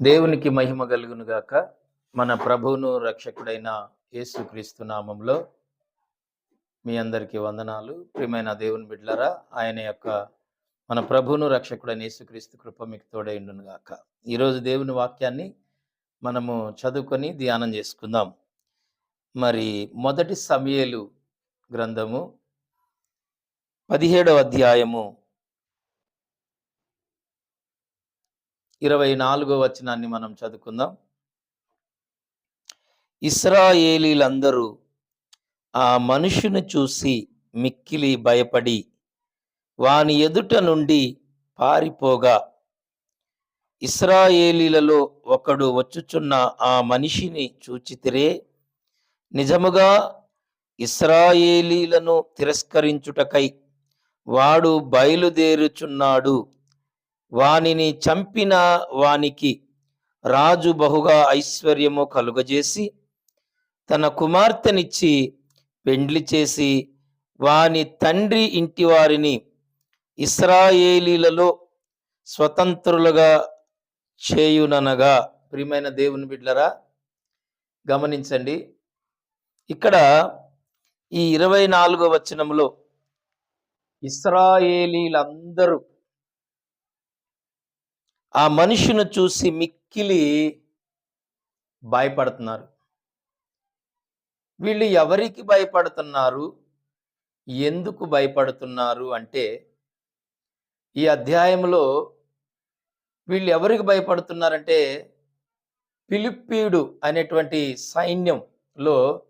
దేవునికి మహిమ కలుగునుగాక మన ప్రభువును రక్షకుడైన యేసుక్రీస్తు నామంలో మీ అందరికీ వందనాలు. ప్రియమైన దేవుని బిడ్లరా ఆయన యొక్క మన ప్రభువును రక్షకుడైన యేసుక్రీస్తు కృప మీకు తోడైండునుగాక ఈరోజు దేవుని వాక్యాన్ని మనము చదువుకొని ధ్యానం చేసుకుందాం. మరి మొదటి సమయలు గ్రంథము పదిహేడవ అధ్యాయము ఇరవై నాలుగో వచనాన్ని మనం చదువుకుందాం. ఇస్రాయేలీలందరూ ఆ మనుషుని చూసి మిక్కిలి భయపడి వాని ఎదుట నుండి పారిపోగా. ఇస్రాయేలీలలో ఒకడు వచ్చుచున్న ఆ మనిషిని చూచితిరే. నిజముగా ఇస్రాయేలీలను తిరస్కరించుటకై వాడు బయలుదేరుచున్నాడు. వానిని చంపిన వానికి రాజు బహుగా ఐశ్వర్యము కలుగజేసి తన కుమార్తెనిచ్చి పెండ్లి చేసి వాని తండ్రి ఇంటి వారిని ఇస్రాయేలీలలో స్వతంత్రులుగా చేయుననగా. ప్రియమైన దేవుని బిడ్డలరా గమనించండి. ఇక్కడ ఈ ఇరవై నాలుగో వచనంలో ఇస్రాయేలీలందరూ ఆ మనిషిని చూసి మిక్కిలి భయపడుతున్నారు. వీళ్ళు ఎవరికి భయపడుతున్నారు? ఎందుకు భయపడుతున్నారు అంటే ఈ అధ్యాయంలో వీళ్ళు ఎవరికి భయపడుతున్నారంటే పిలిప్పీడు అనేటువంటి సైన్యంలో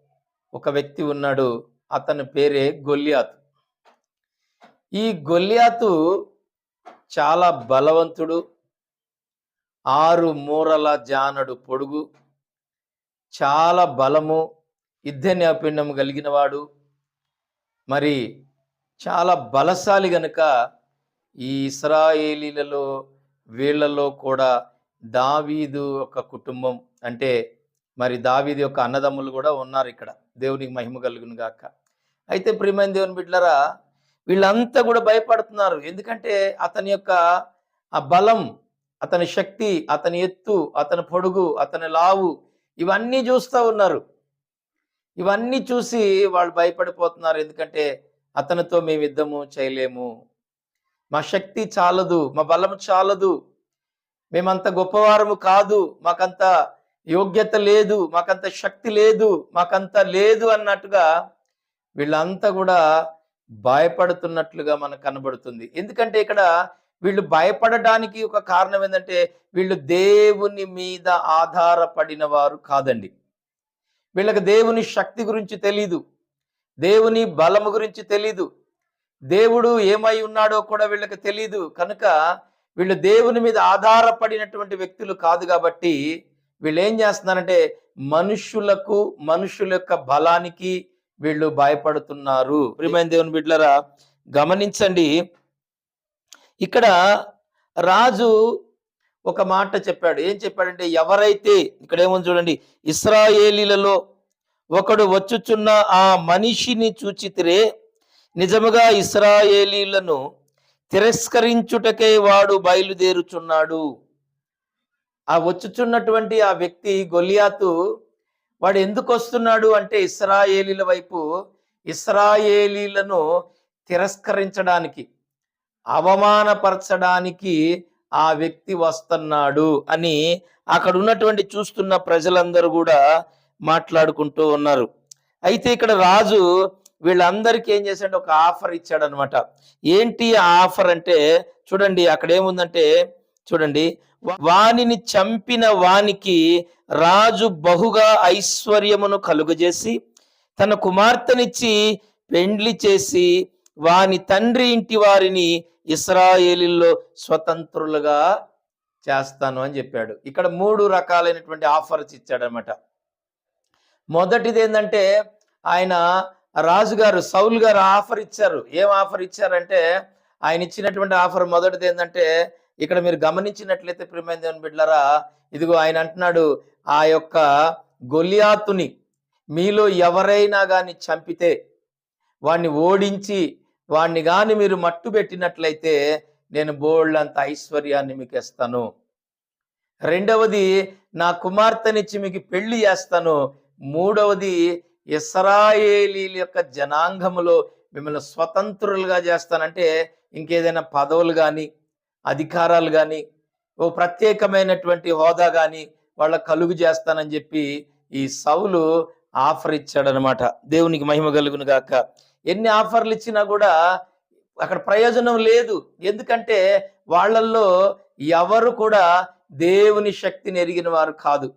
ఒక వ్యక్తి ఉన్నాడు అతని పేరే గొల్లియాతు. ఈ గొల్లియాతు చాలా బలవంతుడు ఆరు మూరల జానడు పొడుగు చాలా బలము యుద్ధ నైపుణ్యం కలిగినవాడు. మరి చాలా బలశాలి గనుక ఈ ఇస్రాయేలీలలో వీళ్ళలో కూడా దావీదు ఒక కుటుంబం. అంటే మరి దావీదు యొక్క అన్నదమ్ములు కూడా ఉన్నారు ఇక్కడ. దేవునికి మహిమ కలుగును గాక. అయితే ప్రియమైన దేవుని బిడ్డలరా వీళ్ళంతా కూడా భయపడుతున్నారు. ఎందుకంటే అతని యొక్క ఆ బలం అతని శక్తి అతని ఎత్తు అతని పొడుగు అతని లావు ఇవన్నీ చూస్తూ ఉన్నారు. ఇవన్నీ చూసి వాళ్ళు భయపడిపోతున్నారు. ఎందుకంటే అతనితో మేము యుద్ధము చేయలేము. మా శక్తి చాలదు మా బలం చాలదు. మేమంత గొప్పవారము కాదు మాకంత యోగ్యత లేదు మాకంత శక్తి లేదు మాకంత లేదు అన్నట్టుగా వీళ్ళంతా కూడా భయపడుతున్నట్లుగా మనకు కనబడుతుంది. ఎందుకంటే ఇక్కడ వీళ్ళు భయపడడానికి ఒక కారణం ఏంటంటే వీళ్ళు దేవుని మీద ఆధారపడిన వారు కాదండి. వీళ్ళకి దేవుని శక్తి గురించి తెలీదు. దేవుని బలము గురించి తెలీదు. దేవుడు ఏమై ఉన్నాడో కూడా వీళ్ళకి తెలీదు. కనుక వీళ్ళు దేవుని మీద ఆధారపడినటువంటి వ్యక్తులు కాదు కాబట్టి వీళ్ళు ఏం చేస్తున్నారంటే మనుషులకు మనుషుల యొక్క బలానికి వీళ్ళు భయపడుతున్నారు. ప్రియమైన దేవుని బిడ్లరా గమనించండి ఇక్కడ రాజు ఒక మాట చెప్పాడు. ఏం చెప్పాడంటే ఎవరైతే ఇక్కడ ఏముంది చూడండి ఇస్రాయేలీలలో ఒకడు వచ్చుచున్న ఆ మనిషిని చూచితిరే నిజముగా ఇస్రాయేలీలను తిరస్కరించుటకే వాడు బయలుదేరుచున్నాడు. ఆ వచ్చుచున్నటువంటి ఆ వ్యక్తి గొలియాతు వాడు ఎందుకు వస్తున్నాడు అంటే ఇస్రాయేలీల వైపు ఇస్రాయేలీలను తిరస్కరించడానికి. అవమానపరచడానికి ఆ వ్యక్తి వస్తున్నాడు అని అక్కడ ఉన్నటువంటి చూస్తున్న ప్రజలందరూ కూడా మాట్లాడుకుంటూ ఉన్నారు. అయితే ఇక్కడ రాజు వీళ్ళందరికీ ఏం చేశాడు ఒక ఆఫర్ ఇచ్చాడు అనమాట ఏంటి ఆఫర్ అంటే చూడండి అక్కడ ఏముందంటే చూడండి వానిని చంపిన వానికి రాజు బహుగా ఐశ్వర్యమును కలుగజేసి తన కుమార్తెనిచ్చి పెండ్లి చేసి వాని తండ్రి ఇంటి వారిని ఇస్రాయేలీల్లో స్వతంత్రులుగా చేస్తాను అని చెప్పాడు. ఇక్కడ మూడు రకాలైనటువంటి ఆఫర్స్ ఇచ్చాడనమాట మొదటిది ఏంటంటే ఆయన రాజుగారు సౌల్ గారు ఆఫర్ ఇచ్చారు. ఏం ఆఫర్ ఇచ్చారంటే ఆయన ఇచ్చినటువంటి ఆఫర్ మొదటిది ఏంటంటే ఇక్కడ మీరు గమనించినట్లయితే ప్రియమైన దేవుని బిడ్డలరా ఇదిగో ఆయన అంటున్నాడు ఆ యొక్క గొలియాతుని మీలో ఎవరైనా కానీ చంపితే వాడిని ఓడించి వాణ్ణి కానీ మీరు మట్టు పెట్టినట్లయితే నేను బోళ్ళంత ఐశ్వర్యాన్ని మీకు ఇస్తాను. రెండవది నా కుమార్తెనిచ్చి మీకు పెళ్ళి చేస్తాను. మూడవది ఇస్రాయేలీల యొక్క జనాంగములో మిమ్మల్ని స్వతంత్రులుగా చేస్తానంటే ఇంకేదైనా పదవులు కానీ అధికారాలు కానీ ఓ ప్రత్యేకమైనటువంటి హోదా కానీ వాళ్ళ కలుగు చేస్తానని చెప్పి ఈ సౌలు ఆఫర్ ఇచ్చాడనమాట. దేవునికి మహిమ కలుగును గాక. ఎన్ని ఆఫర్లు ఇచ్చినా కూడా అక్కడ ప్రయోజనం లేదు. ఎందుకంటే వాళ్ళల్లో ఎవరు కూడా దేవుని శక్తిని ఎరిగిన వారు కాదు.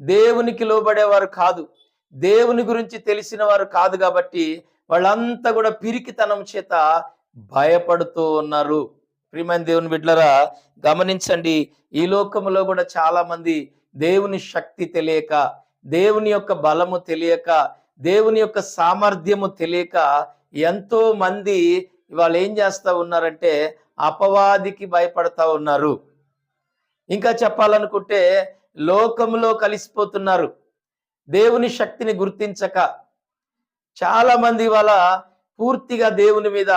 దేవునికి లోబడేవారు కాదు. దేవుని గురించి తెలిసిన వారు కాదు కాబట్టి వాళ్ళంతా కూడా పిరికితనం చేత భయపడుతూ ఉన్నారు. ప్రియమైన దేవుని బిడ్డలరా గమనించండి ఈ లోకంలో కూడా చాలా మంది దేవుని శక్తి తెలియక దేవుని యొక్క బలము తెలియక దేవుని యొక్క సామర్థ్యము తెలియక ఎంతో మంది వాళ్ళు ఏం చేస్తూ ఉన్నారంటే అపవాదికి భయపడతా ఉన్నారు. ఇంకా చెప్పాలనుకుంటే లోకంలో కలిసిపోతున్నారు. దేవుని శక్తిని గుర్తించక చాలా మంది వాళ్ళ పూర్తిగా దేవుని మీద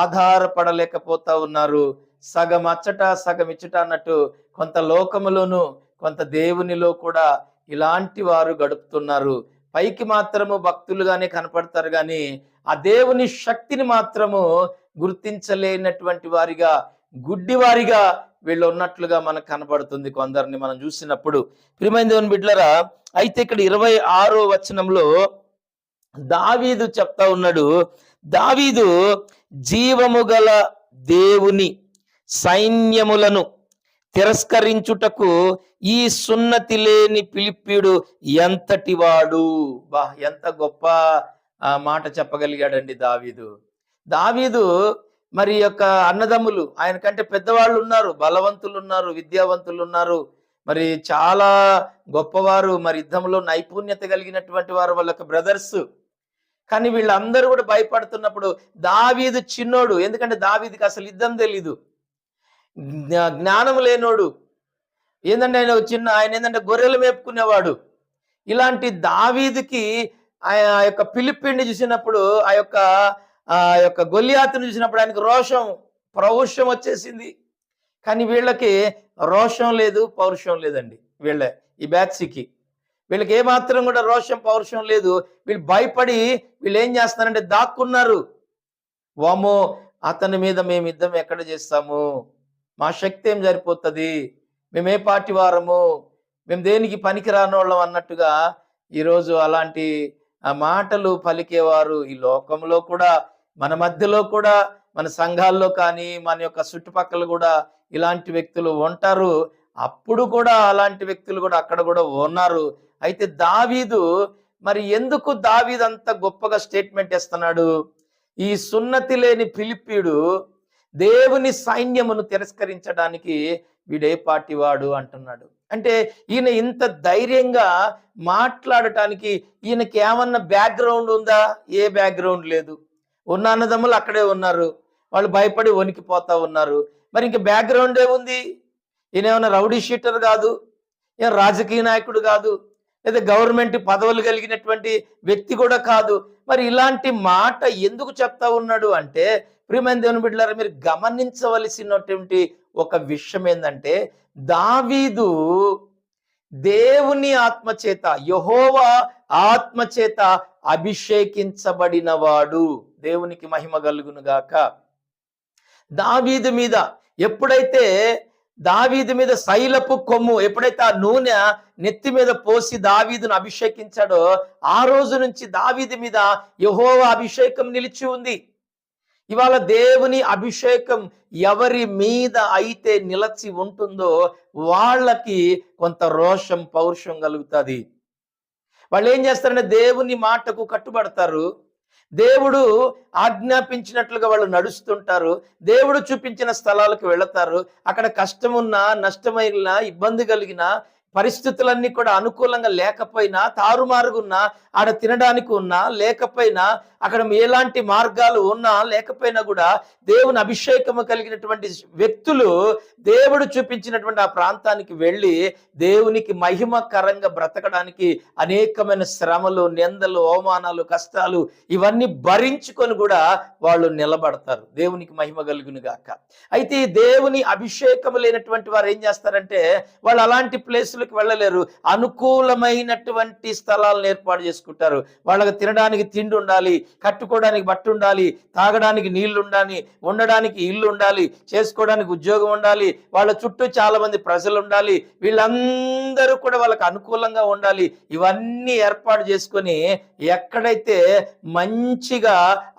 ఆధారపడలేకపోతా ఉన్నారు. సగం అచ్చట సగం ఇచ్చట అన్నట్టు కొంత లోకములోను కొంత దేవునిలో కూడా ఇలాంటి వారు గడుపుతున్నారు. పైకి మాత్రము భక్తులుగానే కనపడతారు కానీ ఆ దేవుని శక్తిని మాత్రము గుర్తించలేనటువంటి వారిగా గుడ్డివారిగా వీళ్ళు ఉన్నట్లుగా మనకు కనపడుతుంది కొందరిని మనం చూసినప్పుడు. ప్రియమైన దేవుని బిడ్లరా అయితే ఇక్కడ ఇరవై ఆరో వచనంలో దావీదు చెప్తా ఉన్నాడు దావీదు జీవము గల దేవుని సైన్యములను తిరస్కరించుటకు ఈ సున్నతి లేని పిలిపిడు ఎంతటి వాడు బా ఎంత గొప్ప ఆ, మాట చెప్పగలిగాడండి దావీదు. దావీదు మరి యొక్క అన్నదమ్ములు ఆయన కంటే పెద్దవాళ్ళు ఉన్నారు బలవంతులు ఉన్నారు విద్యావంతులు ఉన్నారు మరి చాలా గొప్పవారు మరి యుద్ధంలో నైపుణ్యత కలిగినటువంటి వారు వాళ్ళ యొక్క బ్రదర్స్. కానీ వీళ్ళందరూ కూడా భయపడుతున్నప్పుడు దావీదు చిన్నోడు. ఎందుకంటే దావీదికి అసలు యుద్ధం తెలీదు. జ్ఞానం లేనోడు. ఏంటంటే ఆయన ఒక చిన్న ఆయన ఏంటంటే గొర్రెలు మేపుకునేవాడు. ఇలాంటి దావీదికి ఆ యొక్క పిలిపిని చూసినప్పుడు ఆ యొక్క ఆ యొక్క గొల్లియాతను చూసినప్పుడు ఆయనకు రోషం ప్రౌష్యం వచ్చేసింది. కానీ వీళ్ళకి రోషం లేదు పౌరుషం లేదండి వీళ్ళ ఈ బ్యాక్సీకి వీళ్ళకి ఏమాత్రం కూడా రోషం పౌరుషం లేదు. వీళ్ళు భయపడి వీళ్ళు ఏం చేస్తున్నారంటే దాక్కున్నారు. వామో అతని మీద మేము యుద్ధం ఎక్కడ చేస్తాము? మా శక్తి ఏం సరిపోతుంది? మేము ఏ పార్టీ వారము మేము దేనికి పనికిరాని వాళ్ళం అన్నట్టుగా ఈరోజు అలాంటి ఆ మాటలు పలికేవారు ఈ లోకంలో కూడా మన మధ్యలో కూడా మన సంఘాల్లో కానీ మన యొక్క చుట్టుపక్కల కూడా ఇలాంటి వ్యక్తులు ఉంటారు. అప్పుడు కూడా అలాంటి వ్యక్తులు కూడా అక్కడ కూడా ఉన్నారు. అయితే దావీదు మరి ఎందుకు దావీదు అంత గొప్పగా స్టేట్మెంట్ ఇస్తున్నాడు ఈ సున్నతి లేని పిలిపీడు దేవుని సైన్యమును తిరస్కరించడానికి వీడే పార్టీ వాడు అంటున్నాడు. అంటే ఈయన ఇంత ధైర్యంగా మాట్లాడటానికి ఈయనకి ఏమన్నా బ్యాక్గ్రౌండ్ ఉందా? ఏ బ్యాక్గ్రౌండ్ లేదు. ఉన్న అన్నదమ్ములు అక్కడే ఉన్నారు. వాళ్ళు భయపడి వణికిపోతా ఉన్నారు. మరి ఇంక బ్యాక్గ్రౌండ్ ఏముంది? ఈయన ఏమైనా రౌడీ షీటర్ కాదు? ఏం రాజకీయ నాయకుడు కాదు? లేదా గవర్నమెంట్ పదవులు కలిగినటువంటి వ్యక్తి కూడా కాదు? మరి ఇలాంటి మాట ఎందుకు చెప్తా ఉన్నాడు అంటే ప్రియమైన దేవుని బిడ్డలారా మీరు గమనించవలసినటువంటి ఒక విషయం ఏంటంటే దావీదు దేవుని ఆత్మచేత యహోవా ఆత్మచేత అభిషేకించబడినవాడు. దేవునికి మహిమ కలుగును గాక. దావీదు మీద ఎప్పుడైతే దావీదు మీద శైలపు కొమ్ము ఎప్పుడైతే ఆ నూనె నెత్తి మీద పోసి దావీదును అభిషేకించాడో ఆ రోజు నుంచి దావీదు మీద యహోవా అభిషేకం నిలిచి ఉంది. ఇవాళ దేవుని అభిషేకం ఎవరి మీద అయితే నిలచి ఉంటుందో వాళ్ళకి కొంత రోషం పౌరుషం కలుగుతుంది. వాళ్ళు ఏం చేస్తారంటే దేవుని మాటకు కట్టుబడతారు. దేవుడు ఆజ్ఞాపించినట్లుగా వాళ్ళు నడుస్తుంటారు. దేవుడు చూపించిన స్థలాలకు వెళతారు. అక్కడ కష్టమున్నా నష్టమైనా ఇబ్బంది కలిగిన పరిస్థితులన్నీ కూడా అనుకూలంగా లేకపోయినా తారుమారుగున్నా ఆడ తినడానికి ఉన్నా లేకపోయినా అక్కడ ఎలాంటి మార్గాలు ఉన్నా లేకపోయినా కూడా దేవుని అభిషేకము కలిగినటువంటి వ్యక్తులు దేవుడు చూపించినటువంటి ఆ ప్రాంతానికి వెళ్ళి దేవునికి మహిమకరంగా బ్రతకడానికి అనేకమైన శ్రమలు నిందలు అవమానాలు కష్టాలు ఇవన్నీ భరించుకొని కూడా వాళ్ళు నిలబడతారు. దేవునికి మహిమ కలుగును గాక. అయితే దేవుని అభిషేకము లేనటువంటి వారు ఏం చేస్తారంటే వాళ్ళు అలాంటి ప్లేసులకు వెళ్ళలేరు. అనుకూలమైనటువంటి స్థలాలను ఏర్పాటు చేసుకుంటారు. వాళ్ళకి తినడానికి తిండి ఉండాలి కట్టుకోవడానికి బట్ట ఉండాలి తాగడానికి నీళ్ళు ఉండాలి ఉండడానికి ఇల్లు ఉండాలి చేసుకోవడానికి ఉద్యోగం ఉండాలి వాళ్ళ చుట్టూ చాలా మంది ప్రజలు ఉండాలి వీళ్ళందరూ కూడా వాళ్ళకి అనుకూలంగా ఉండాలి. ఇవన్నీ ఏర్పాటు చేసుకొని ఎక్కడైతే మంచిగా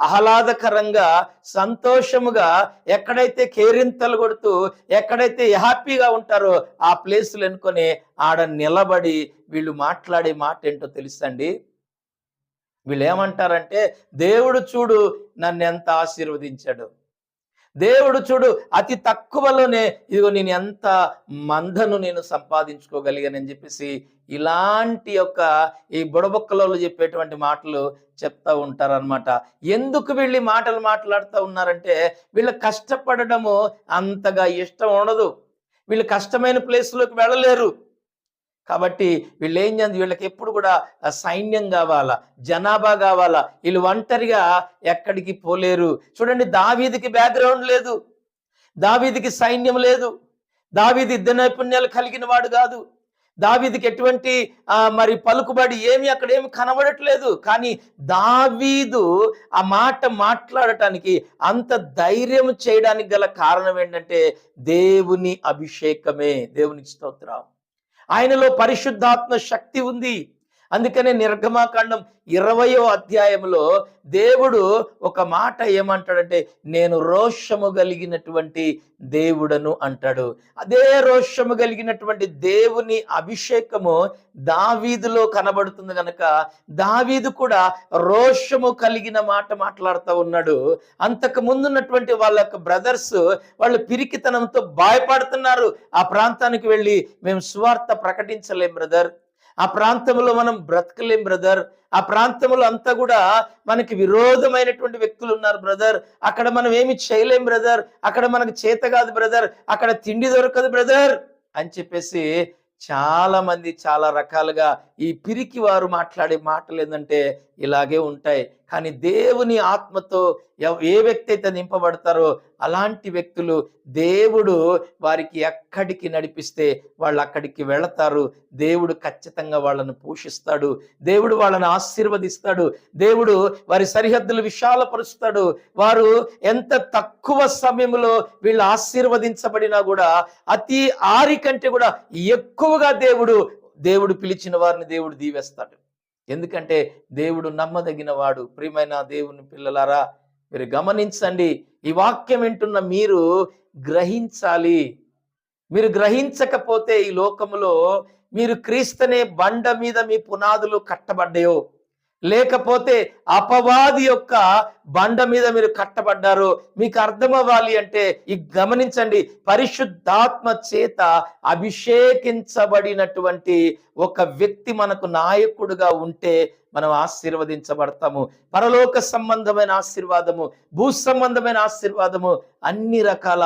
ఆహ్లాదకరంగా సంతోషముగా ఎక్కడైతే కేరింతలు కొడుతూ ఎక్కడైతే హ్యాపీగా ఉంటారో ఆ ప్లేసులు ఎన్నుకొని ఆడ నిలబడి వీళ్ళు మాట్లాడే మాట ఏంటో తెలుసండి? వీళ్ళు ఏమంటారంటే దేవుడు చూడు నన్ను ఎంత ఆశీర్వదించాడు. దేవుడు చూడు అతి తక్కువలోనే ఇదిగో నేను ఎంత మందను నేను సంపాదించుకోగలిగానని చెప్పేసి ఇలాంటి యొక్క ఈ బుడబొక్కలలో చెప్పేటువంటి మాటలు చెప్తా ఉంటారనమాట ఎందుకు వీళ్ళు మాటలు మాట్లాడుతూ ఉన్నారంటే వీళ్ళు కష్టపడడము అంతగా ఇష్టం ఉండదు. వీళ్ళు కష్టమైన ప్లేస్లోకి వెళ్ళలేరు. కాబట్టి వీళ్ళు ఏం చేయాలి? వీళ్ళకి ఎప్పుడు కూడా సైన్యం కావాలా? జనాభా కావాలా? వీళ్ళు ఒంటరిగా ఎక్కడికి పోలేరు. చూడండి దావీదికి బ్యాక్గ్రౌండ్ లేదు. దావీదికి సైన్యం లేదు. దావీది యుద్ధ నైపుణ్యాలు కలిగిన వాడు కాదు. దావీదికి ఎటువంటి మరి పలుకుబడి ఏమి అక్కడ ఏమి కనబడట్లేదు. కానీ దావీదు ఆ మాట మాట్లాడటానికి అంత ధైర్యం చేయడానికి గల కారణం ఏంటంటే దేవుని అభిషేకమే. దేవునికి స్తోత్రం. ఆయనలో పరిశుద్ధాత్మ శక్తి ఉంది. అందుకనే నిర్గమాకాండం ఇరవయో అధ్యాయంలో దేవుడు ఒక మాట ఏమంటాడంటే నేను రోషము కలిగినటువంటి దేవుడను అంటాడు. అదే రోషము కలిగినటువంటి దేవుని అభిషేకము దావీదులో కనబడుతుంది కనుక దావీదు కూడా రోషము కలిగిన మాట మాట్లాడుతూ ఉన్నాడు. అంతకు ముందున్నటువంటి వాళ్ళ యొక్క బ్రదర్స్ వాళ్ళు పిరికితనంతో భయపడుతున్నారు. ఆ ప్రాంతానికి వెళ్ళి మేము సువార్త ప్రకటించలేం బ్రదర్. ఆ ప్రాంతంలో మనం బ్రతకలేం బ్రదర్. ఆ ప్రాంతంలో అంతా కూడా మనకి విరోధమైనటువంటి వ్యక్తులు ఉన్నారు బ్రదర్. అక్కడ మనం ఏమి చేయలేం బ్రదర్. అక్కడ మనకు చేత కాదు బ్రదర్. అక్కడ తిండి దొరకదు బ్రదర్. అని చెప్పేసి చాలా మంది చాలా రకాలుగా ఈ పిరికి వారు మాట్లాడే మాటలు ఏంటంటే ఇలాగే ఉంటాయి. కానీ దేవుని ఆత్మతో ఏ వ్యక్తి అయితే నింపబడతారో అలాంటి వ్యక్తులు దేవుడు వారికి ఎక్కడికి నడిపిస్తే వాళ్ళు అక్కడికి వెళతారు. దేవుడు ఖచ్చితంగా వాళ్ళను పోషిస్తాడు. దేవుడు వాళ్ళను ఆశీర్వదిస్తాడు. దేవుడు వారి సరిహద్దులు విశాలపరుస్తాడు. వారు ఎంత తక్కువ సమయంలో వీళ్ళు ఆశీర్వదించబడినా కూడా అతి ఆరి కంటే కూడా ఎక్కువగా దేవుడు దేవుడు పిలిచిన వారిని దేవుడు దీవేస్తాడు. ఎందుకంటే దేవుడు నమ్మదగిన వాడు ప్రియమైన దేవుని పిల్లలారా మీరు గమనించండి. ఈ వాక్యం వింటున్న మీరు గ్రహించాలి. మీరు గ్రహించకపోతే ఈ లోకములో మీరు క్రీస్తనే బండ మీద మీ పునాదులు కట్టబడ్డాయో. లేకపోతే అపవాది యొక్క బండ మీద మీరు కట్టబడ్డారు. మీకు అర్థం అవ్వాలి అంటే ఈ గమనించండి. పరిశుద్ధాత్మ చేత అభిషేకించబడినటువంటి ఒక వ్యక్తి మనకు నాయకుడుగా ఉంటే మనం ఆశీర్వదించబడతాము. పరలోక సంబంధమైన ఆశీర్వాదము భూ సంబంధమైన ఆశీర్వాదము అన్ని రకాల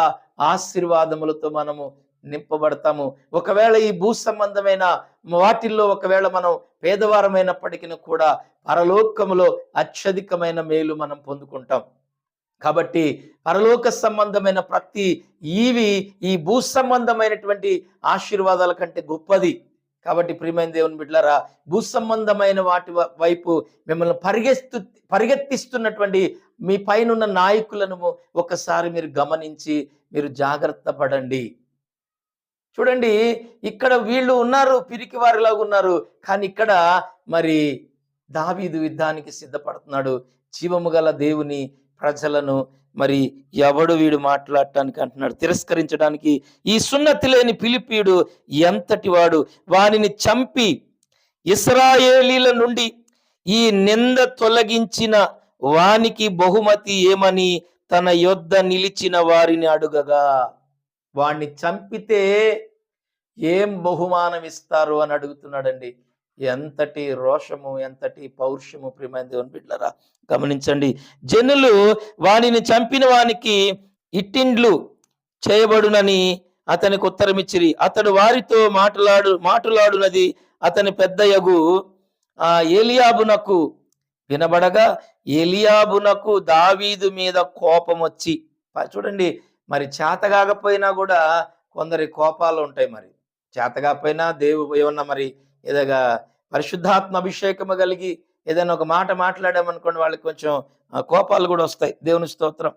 ఆశీర్వాదములతో మనము నింపబడతాము. ఒకవేళ ఈ భూ సంబంధమైన వాటిల్లో ఒకవేళ మనం పేదవారమైనప్పటికీ కూడా పరలోకములో అత్యధికమైన మేలు మనం పొందుకుంటాం. కాబట్టి పరలోక సంబంధమైన ప్రతి ఈవి ఈ భూ సంబంధమైనటువంటి ఆశీర్వాదాల కంటే గొప్పది. కాబట్టి ప్రియమైన దేవుని బిడ్డలారా భూ సంబంధమైన వాటి వైపు మిమ్మల్ని పరిగెత్తు పరిగెత్తిస్తున్నటువంటి మీ పైనున్న నాయకులను ఒకసారి మీరు గమనించి మీరు జాగ్రత్త పడండి. చూడండి ఇక్కడ వీళ్ళు ఉన్నారు పిరికి వారిలాగా ఉన్నారు. కానీ ఇక్కడ మరి దావీదు యుద్ధానికి సిద్ధపడుతున్నాడు. జీవము గల దేవుని ప్రజలను మరి ఎవడు వీడు మాట్లాడటానికి అంటున్నాడు. తిరస్కరించడానికి ఈ సున్నతి లేని పిలిపీడు ఎంతటి వాడు? వానిని చంపి ఇస్రాయేలీల నుండి ఈ నింద తొలగించిన వానికి బహుమతి ఏమని తన యొద్ద నిలిచిన వారిని అడుగగా? వాణ్ణి చంపితే ఏం బహుమానం ఇస్తారు అని అడుగుతున్నాడండి. ఎంతటి రోషము ఎంతటి పౌరుషము ప్రియమైన దేవుని బిడ్డలారా గమనించండి. జనులు వానిని చంపిన వానికి ఇట్టిండ్లు చేయబడునని అతనికి ఉత్తరమిచ్చిరి. అతడు వారితో మాట్లాడు మాట్లాడునది అతని పెద్దయగు ఆ ఏలియాబునకు వినబడగా ఏలియాబునకు దావీదు మీద కోపం వచ్చి చూడండి మరి చేత కాకపోయినా కూడా కొందరి కోపాలు ఉంటాయి మరి. చేతకాకపోయినా దేవు ఏమన్నా మరి ఏదైనా పరిశుద్ధాత్మ అభిషేకము కలిగి ఏదైనా ఒక మాట మాట్లాడామనుకోండి వాళ్ళకి కొంచెం కోపాలు కూడా వస్తాయి. దేవుని స్తోత్రం.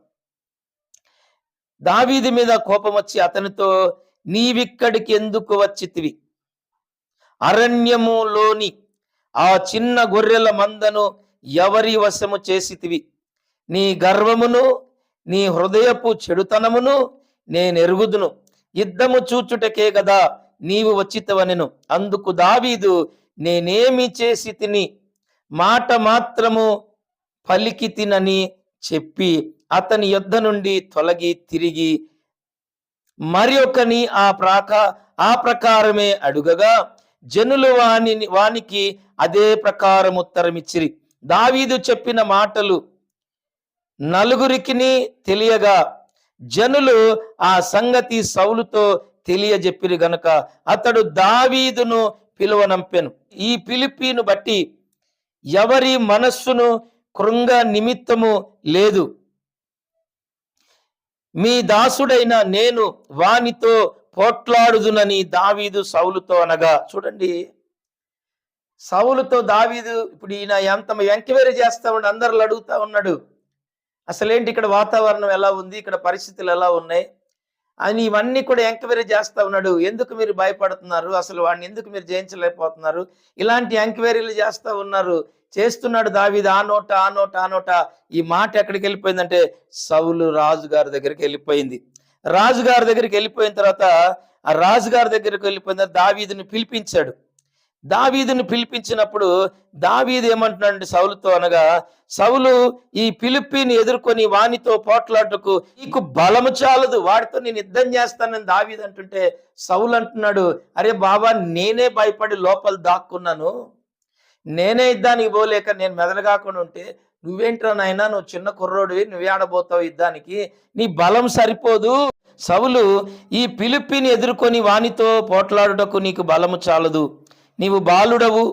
దావీది మీద కోపం వచ్చి అతనితో నీవిక్కడికి ఎందుకు వచ్చితివి? అరణ్యములోని ఆ చిన్న గొర్రెల మందను ఎవరి వశము చేసితివి? నీ గర్వమును నీ హృదయపు చెడుతనమును నేను ఎరుగుదును యుద్ధము చూచుటకే కదా నీవు వచ్చితవనెను. అందుకు దావీదు నేనేమి చేసి తిని మాట మాత్రము పలికి తినని చెప్పి అతని యుద్ధ నుండి తొలగి తిరిగి మరి ఒకని ఆ ప్రాక ఆ ప్రకారమే అడుగగా జనులు వాని వానికి అదే ప్రకారం ఉత్తరమిచ్చిరి. దావీదు చెప్పిన మాటలు నలుగురికి తెలియగా జనులు ఆ సంగతి సౌలుతో తెలియజెప్పిరి గనుక. అతడు దావీదును పిలువనంపెను. ఈ పిలిపిను బట్టి ఎవరి మనస్సును కృంగ నిమిత్తము లేదు. మీ దాసుడైన నేను వానితో పోట్లాడుదునని దావీదు సౌలుతో అనగా. చూడండి. సౌలుతో దావీదు ఇప్పుడు ఈయన ఎంత ఎంక్వైరీ చేస్తా ఉండి అందరిలో అడుగుతా ఉన్నాడు. అసలేంటి ఇక్కడ వాతావరణం ఎలా ఉంది ఇక్కడ పరిస్థితులు ఎలా ఉన్నాయి? అని ఇవన్నీ కూడా ఎంక్వైరీ చేస్తూ ఉన్నాడు. ఎందుకు మీరు భయపడుతున్నారు? అసలు వాడిని ఎందుకు మీరు జయించలేకపోతున్నారు? ఇలాంటి ఎంక్వైరీలు చేస్తూ ఉన్నారు. చేస్తున్నాడు దావీదు ఆ నోట ఆ నోట ఆ నోట. ఈ మాట ఎక్కడికి వెళ్ళిపోయిందంటే సౌలు రాజు గారి దగ్గరికి వెళ్ళిపోయింది. రాజు గారి దగ్గరికి వెళ్ళిపోయిన తర్వాత ఆ రాజు గారి దగ్గరికి వెళ్ళిపోయిన తర్వాత దావీదుని పిలిపించాడు. దావీదుని పిలిపించినప్పుడు దావీదు ఏమంటున్నాడు సౌలుతో అనగా సౌలు ఈ పిలిపిని ఎదుర్కొని వానితో పోట్లాటకు నీకు బలము చాలదు. వాడితో నేను యుద్ధం చేస్తానని దావీదు అంటుంటే సౌలు అంటున్నాడు అరే బాబా నేనే భయపడి లోపల దాక్కున్నాను. నేనే యుద్ధానికి పోలేక నేను మెదలగాకుండా ఉంటే నువ్వేంట్రా నాయనా నువ్వు చిన్న కుర్రోడివి నువ్వేడబోతావు యుద్ధానికి? నీ బలం సరిపోదు. సవులు ఈ పిలిపిని ఎదుర్కొని వానితో పోట్లాడుటకు నీకు బలము చాలదు. నీవు బాలుడవు.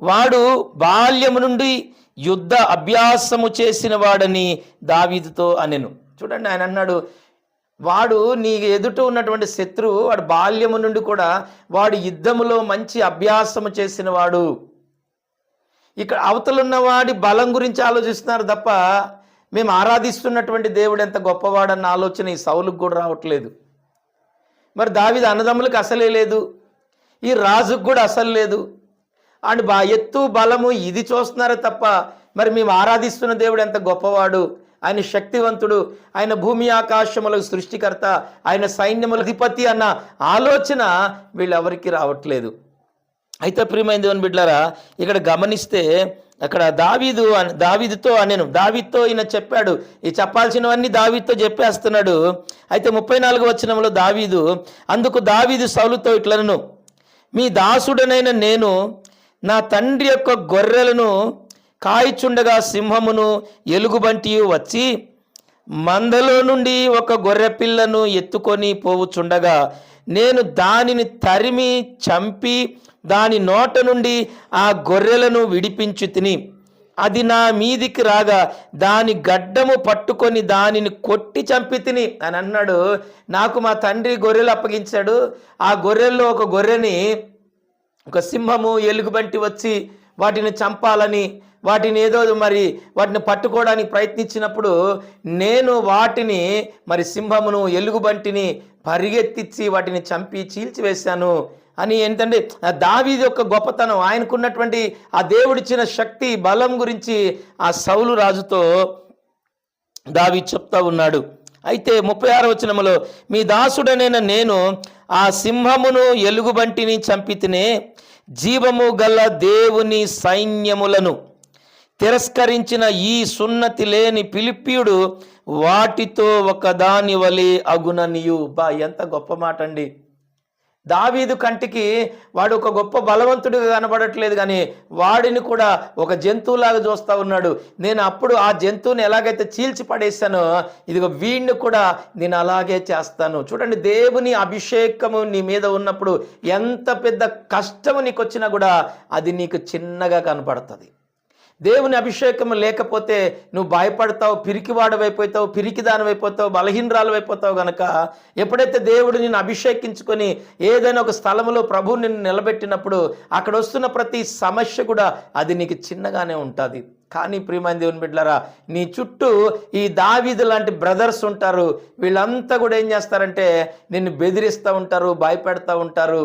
వాడు బాల్యము నుండి యుద్ధ అభ్యాసము చేసిన వాడని దావీదుతో అనెను. చూడండి ఆయన అన్నాడు వాడు నీ ఎదుట ఉన్నటువంటి శత్రువు వాడు బాల్యము నుండి కూడా వాడు యుద్ధములో మంచి అభ్యాసము చేసిన వాడు. ఇక్కడ అవతలున్న వాడి బలం గురించి ఆలోచిస్తున్నారు తప్ప మేము ఆరాధిస్తున్నటువంటి దేవుడు ఎంత గొప్పవాడన్న ఆలోచన ఈ సౌలుకు కూడా రావట్లేదు. మరి దావిది అన్నదమ్ములకు అసలే లేదు. ఈ రాజుకు కూడా అసలు లేదు. అండ్ బా ఎత్తు బలము ఇది చూస్తున్నారే తప్ప మరి మేము ఆరాధిస్తున్న దేవుడు ఎంత గొప్పవాడు? ఆయన శక్తివంతుడు ఆయన భూమి ఆకాశములకు సృష్టికర్త ఆయన సైన్యముల అధిపతి అన్న ఆలోచన వీళ్ళెవరికి రావట్లేదు. అయితే ప్రియమైన దేవుని బిడ్డారా ఇక్కడ గమనిస్తే అక్కడ దావీదు దావీదుతో అనేను దావీదుతో ఈయన చెప్పాడు ఈ చెప్పాల్సినవన్నీ దావీదుతో చెప్పేస్తున్నాడు. అయితే ముప్పై నాలుగు వచ్చినంలో దావీదు అందుకు దావీదు సౌలుతో ఇట్లను మీ దాసుడనైన నేను నా తండ్రి యొక్క గొర్రెలను కాయిచుండగా సింహమును ఎలుగుబంటి వచ్చి మందలో నుండి ఒక గొర్రె పిల్లను ఎత్తుకొని పోవుచుండగా నేను దానిని తరిమి చంపి దాని నోట నుండి ఆ గొర్రెలను విడిపించు తిని అది నా మీదికి రాగా దాని గడ్డము పట్టుకొని దానిని కొట్టి చంపి తిని అని అన్నాడు. నాకు మా తండ్రి గొర్రెలు అప్పగించాడు. ఆ గొర్రెల్లో ఒక గొర్రెని ఒక సింహము ఎలుగుబంటి వచ్చి వాటిని చంపాలని వాటిని ఏదో మరి వాటిని పట్టుకోవడానికి ప్రయత్నించినప్పుడు నేను వాటిని మరి సింహమును ఎలుగుబంటిని పరిగెత్తించి వాటిని చంపి చీల్చివేశాను. అని ఏంటంటే ఆ దావీది యొక్క గొప్పతనం ఆయనకున్నటువంటి ఆ దేవుడిచ్చిన శక్తి బలం గురించి ఆ సౌలు రాజుతో దావి చెప్తా ఉన్నాడు. అయితే ముప్పై ఆరు వచనములో మీ దాసుడనైన నేను ఆ సింహమును ఎలుగుబంటిని చంపితినే జీవము గల దేవుని సైన్యములను తిరస్కరించిన ఈ సున్నతి లేని పిలిపియుడు వాటితో ఒకదాని వలె అగుననియు. బా ఎంత గొప్ప మాట అండి దావీదు కంటికి వాడు ఒక గొప్ప బలవంతుడిగా కనబడట్లేదు కానీ వాడిని కూడా ఒక జంతువులాగా చూస్తూ ఉన్నాడు. నేను అప్పుడు ఆ జంతువుని ఎలాగైతే చీల్చి పడేశానో ఇదిగో వీడిని కూడా నేను అలాగే చేస్తాను. చూడండి దేవుని అభిషేకము నీ మీద ఉన్నప్పుడు ఎంత పెద్ద కష్టము నీకు వచ్చినా కూడా అది నీకు చిన్నగా కనపడుతుంది. దేవుని అభిషేకం లేకపోతే నువ్వు భయపడతావు పిరికివాడవైపోతావు పిరికిదానమైపోతావు బలహీనరాలవైపోతావు గనక ఎప్పుడైతే దేవుడు నిన్ను అభిషేకించుకొని ఏదైనా ఒక స్థలంలో ప్రభు నిన్ను నిలబెట్టినప్పుడు అక్కడ వస్తున్న ప్రతి సమస్య కూడా అది నీకు చిన్నగానే ఉంటుంది. కానీ ప్రియమైన దేవుని బిడ్డలారా నీ చుట్టూ ఈ దావీదు లాంటి బ్రదర్స్ ఉంటారు. వీళ్ళంతా కూడా ఏం చేస్తారంటే నిన్ను బెదిరిస్తూ ఉంటారు భయపెడతా ఉంటారు.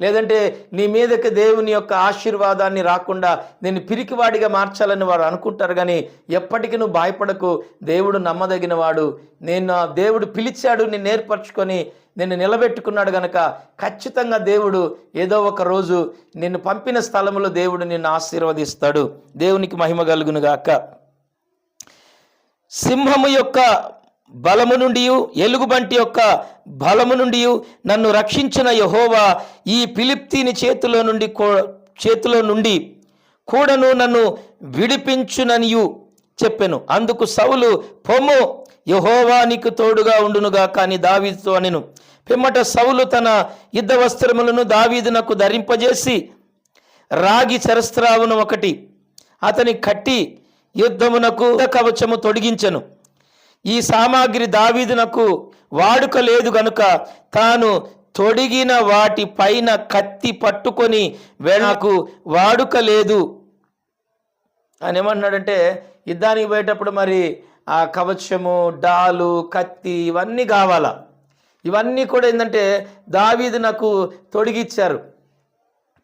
లేదంటే నీ మీదకి దేవుని యొక్క ఆశీర్వాదాన్ని రాకుండా నేను పిరికివాడిగా మార్చాలని వారు అనుకుంటారు కానీ ఎప్పటికీ నువ్వు భయపడకు. దేవుడు నమ్మదగినవాడు. నేను దేవుడు పిలిచాడు నేను ఏర్పరచుకొని నిన్ను నిలబెట్టుకున్నాడు గనక ఖచ్చితంగా దేవుడు ఏదో ఒక రోజు నిన్ను పంపిన స్థలంలో దేవుడు నిన్ను ఆశీర్వదిస్తాడు. దేవునికి మహిమ కలుగునుగాక. సింహము యొక్క బలము నుండి ఎలుగుబంటి యొక్క బలము నుండి నన్ను రక్షించిన యహోవా ఈ పిలిప్తీని చేతిలో నుండి కో- చేతిలో నుండి కూడాను నన్ను విడిపించుననియు చెప్పెను. అందుకు సౌలు పొమ్ము యహోవా నీకు తోడుగా ఉండునుగా కానీ దావీదుతో అనెను. పిమ్మట సౌలు తన యుద్ధ వస్త్రములను దావీదునకు ధరింపజేసి రాగి చరస్త్రావును ఒకటి అతని కట్టి యుద్ధమునకు కవచము తొడిగించెను. ఈ సామాగ్రి దావీదునకు వాడుక లేదు గనుక తాను తొడిగిన వాటి పైన కత్తి పట్టుకొని వెళ్ళకు వాడుక లేదు ఆయన ఏమంటున్నాడంటే యుద్ధానికి పోయేటప్పుడు మరి ఆ కవచము డాలు కత్తి ఇవన్నీ కావాలా? ఇవన్నీ కూడా ఏంటంటే దావీదు నాకు తొడిగిచ్చారు.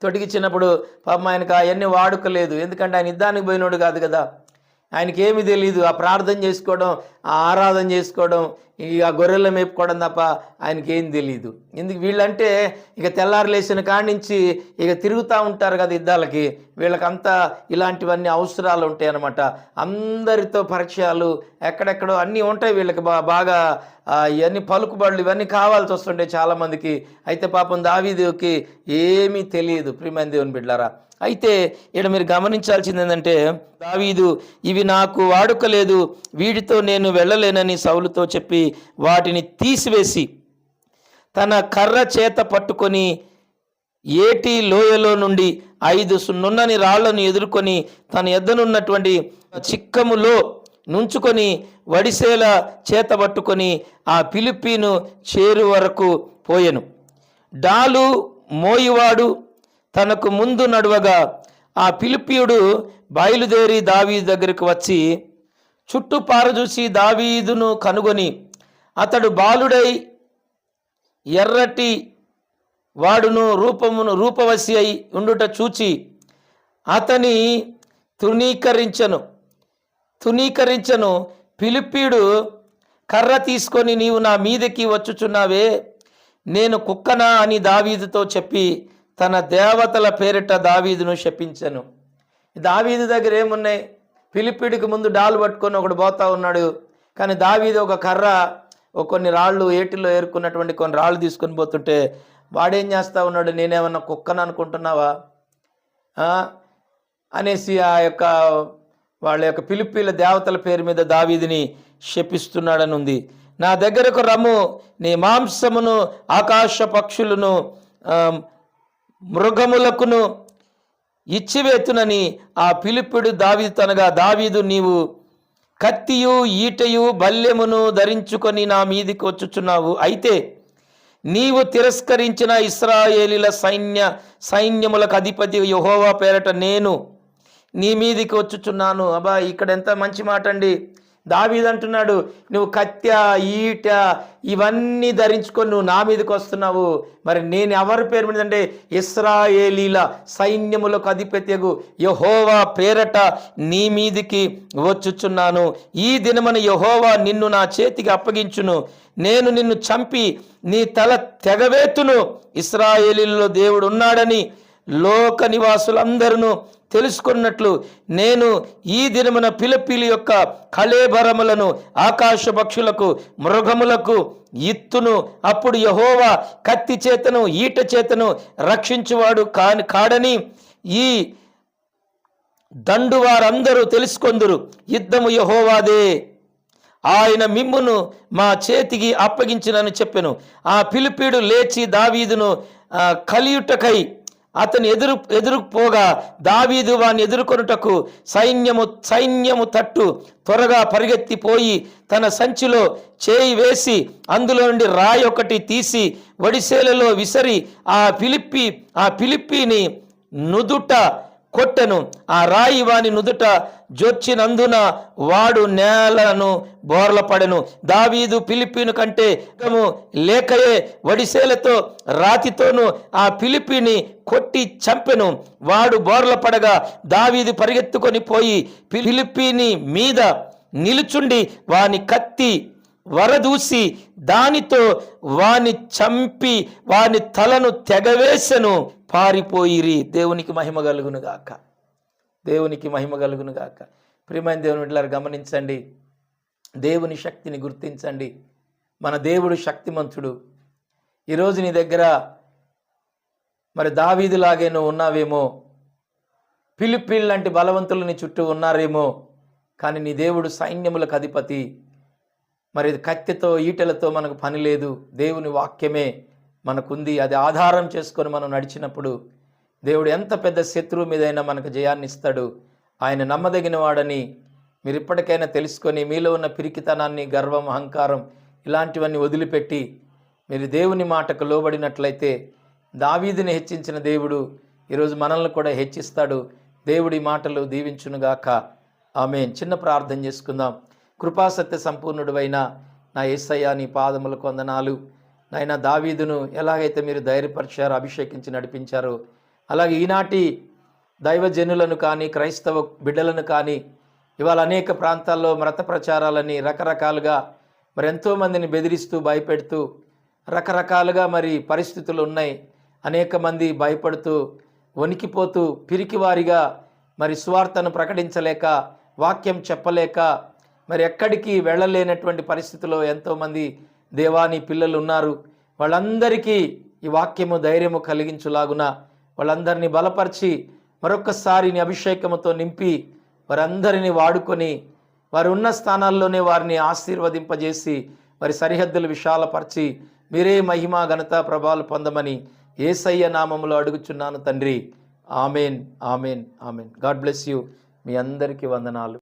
తొడిగిచ్చినప్పుడు పాపం ఆయనకు అవన్నీ వాడుకలేదు. ఎందుకంటే ఆయన యుద్ధానికి పోయినోడు కాదు కదా. ఆయనకి ఏమి తెలియదు ఆ ప్రార్థన చేసుకోవడం ఆ ఆరాధన చేసుకోవడం ఇక ఆ గొర్రెల మేపుకోవడం తప్ప ఆయనకి ఏం తెలియదు ఎందుకు వీళ్ళంటే ఇక తెల్లారు లేచిన కాడి నుంచి ఇక తిరుగుతూ ఉంటారు కదా ఇద్దాలకి వీళ్ళకంతా ఇలాంటివన్నీ అవసరాలు ఉంటాయి అన్నమాట అందరితో పరిచయాలు ఎక్కడెక్కడో అన్నీ ఉంటాయి వీళ్ళకి. బా బాగా ఇవన్నీ పలుకుబడులు ఇవన్నీ కావాల్సి వస్తుంటాయి చాలామందికి. అయితే పాపం దావీదేవికి ఏమీ తెలియదు ప్రియమైన దేవుని బిడ్డారా అయితే ఇక్కడ మీరు గమనించాల్సింది ఏంటంటే దావీదు ఇవి నాకు వాడుకలేదు వీటితో నేను వెళ్ళలేనని సౌలుతో చెప్పి వాటిని తీసివేసి తన కర్ర చేత పట్టుకొని ఏటి లోయలో నుండి ఐదు సున్నున్నని రాళ్ళను ఎదుర్కొని తన ఎద్దనున్నటువంటి చిక్కములో నుంచుకొని వడిసేల చేత పట్టుకొని ఆ పిలిపీను చేరు వరకు పోయెను. డాలు మోయివాడు తనకు ముందు నడువగా ఆ పిలిపియుడు బయలుదేరి దావీదు దగ్గరికి వచ్చి చుట్టూ పారజూసి దావీదును కనుగొని అతడు బాలుడై ఎర్రటి వాడును రూపమును రూపవశి అయి ఉండుట చూచి అతని తృణీకరించను. తునీకరించను పిలిపియుడు కర్ర తీసుకొని నీవు నా మీదకి వచ్చుచున్నావే. నేను కుక్కనా? అని దావీదుతో చెప్పి తన దేవతల పేరిట దావీదును శపించను. దావీదు దగ్గర ఏమున్నాయి? పిలిపిడికి ముందు డాలు పట్టుకొని ఒకడు పోతా ఉన్నాడు. కానీ దావీదు ఒక కర్ర ఒక కొన్ని రాళ్ళు ఏటిలో ఏరుకున్నటువంటి కొన్ని రాళ్ళు తీసుకొని పోతుంటే వాడేం చేస్తూ ఉన్నాడు? నేనేమన్నా కుక్కను అనుకుంటున్నావా? అనేసి ఆ యొక్క వాళ్ళ యొక్క పిలిపిల దేవతల పేరు మీద దావీదిని శపిస్తున్నాడని ఉంది. నా దగ్గరకు రమ్ము నీ మాంసమును ఆకాశ పక్షులను మృగములకును ఇచ్చివేతునని ఆ పిలిపిడు దావీదు తనగా దావీదు నీవు కత్తియు ఈటయు బల్యమును ధరించుకొని నా మీదికి వచ్చుచున్నావు. అయితే నీవు తిరస్కరించిన ఇస్రాయేలీల సైన్య సైన్యములకు అధిపతి యహోవా పేరట నేను నీ మీదికి వచ్చుచున్నాను. అబ్బా ఇక్కడ ఎంత మంచి మాట అండి దావీదు అంటున్నాడు నువ్వు కత్య ఈట ఇవన్నీ ధరించుకొని నువ్వు నా మీదకి వస్తున్నావు. మరి నేను ఎవరి పేరు మీద అంటే ఇస్రాయేలీల సైన్యములకు అధిపత్యగు యహోవా పేరట నీ మీదికి వచ్చుచున్నాను. ఈ దినమని యహోవా నిన్ను నా చేతికి అప్పగించును. నేను నిన్ను చంపి నీ తల తెగవేతును. ఇస్రాయేలీలో దేవుడు ఉన్నాడని లోక నివాసులందరూ తెలుసుకున్నట్లు నేను ఈ దినమున పిలిపిలి యొక్క కళేబరములను ఆకాశ పక్షులకు మృగములకు ఇత్తును. అప్పుడు యహోవా కత్తి చేతను ఈట చేతను రక్షించువాడు కాని కాడని ఈ దండు వారందరూ తెలుసుకొందురు. యుద్ధము యహోవాదే. ఆయన మిమ్మును మా చేతికి అప్పగించినని చెప్పెను. ఆ పిలిపీడు లేచి దావీదును కలియుటకై అతని ఎదురు ఎదురుపోగా దావీదు వాని ఎదుర్కొనుటకు సైన్యము సైన్యము తట్టు త్వరగా పరిగెత్తిపోయి తన సంచిలో చేయి వేసి అందులో నుండి రాయి ఒకటి తీసి వడిసేలలో విసరి ఆ పిలిప్పి ఆ పిలిప్పిని నుదుట కొట్టెను. ఆ రాయి వాని నుదుట జొచ్చినందున వాడు నేలను బోర్లపడెను దావీదు పిలిపిను కంటే లేకయే వడిసేలతో రాతితోనూ ఆ పిలిపిని కొట్టి చంపెను. వాడు బోర్లపడగా దావీదు పరిగెత్తుకొని పోయి పిలిపిని మీద నిలుచుండి వాని కత్తి వరదూసి దానితో వాని చంపి వాని తలను తెగవేసెను పారిపోయిరి. దేవునికి మహిమ కలుగును గాక. దేవునికి మహిమ కలుగును గాక. ప్రియమైన దేవుని బిడ్డలారా గమనించండి. దేవుని శక్తిని గుర్తించండి. మన దేవుడు శక్తిమంతుడు. ఈరోజు నీ దగ్గర మరి దావీదులాగే నువ్వు ఉన్నావేమో? పిలిపిల్ లాంటి బలవంతులు నీ చుట్టూ ఉన్నారేమో? కానీ నీ దేవుడు సైన్యములకు అధిపతి. మరి కత్తితో ఈటెలతో మనకు పని లేదు. దేవుని వాక్యమే మనకుంది. అది ఆధారం చేసుకొని మనం నడిచినప్పుడు దేవుడు ఎంత పెద్ద శత్రువు మీదైనా మనకు జయాన్ని ఇస్తాడు. ఆయన నమ్మదగిన వాడని మీరు ఇప్పటికైనా తెలుసుకొని మీలో ఉన్న పిరికితనాన్ని గర్వం అహంకారం ఇలాంటివన్నీ వదిలిపెట్టి మీరు దేవుని మాటకు లోబడినట్లయితే దావీదిని హెచ్చించిన దేవుడు ఈరోజు మనల్ని కూడా హెచ్చిస్తాడు. దేవుడి మాటలు దీవించునుగాక. ఆమె చిన్న ప్రార్థన చేసుకుందాం. కృపాసత్య సంపూర్ణుడువైన నా ఏసయ్య నీ పాదములకు వందనాలు. నాయన దావీదును ఎలాగైతే మీరు ధైర్యపరిచారో అభిషేకించి నడిపించారో అలాగే ఈనాటి దైవజనులను కానీ క్రైస్తవ బిడ్డలను కానీ ఇవాళ అనేక ప్రాంతాల్లో మత ప్రచారాలని రకరకాలుగా మరి ఎంతోమందిని బెదిరిస్తూ భయపెడుతూ రకరకాలుగా మరి పరిస్థితులు ఉన్నాయి. అనేక మంది భయపడుతూ వణికిపోతూ పిరికివారిగా మరి స్వార్థను ప్రకటించలేక వాక్యం చెప్పలేక మరి ఎక్కడికి వెళ్ళలేనటువంటి పరిస్థితిలో ఎంతోమంది దేవాని పిల్లలు ఉన్నారు. వాళ్ళందరికీ ఈ వాక్యము ధైర్యము కలిగించులాగున వాళ్ళందరినీ బలపరిచి మరొకసారి నీ అభిషేకముతో నింపి వారందరినీ వాడుకొని వారు ఉన్న స్థానాల్లోనే వారిని ఆశీర్వదింపజేసి వారి సరిహద్దులు విశాలపరిచి మీరే మహిమ ఘనత ప్రభావాలు పొందమని ఏసయ్య నామంలో అడుగుచున్నాను తండ్రి. Amen amen amen. God bless you. మీ అందరికీ వందనాలు.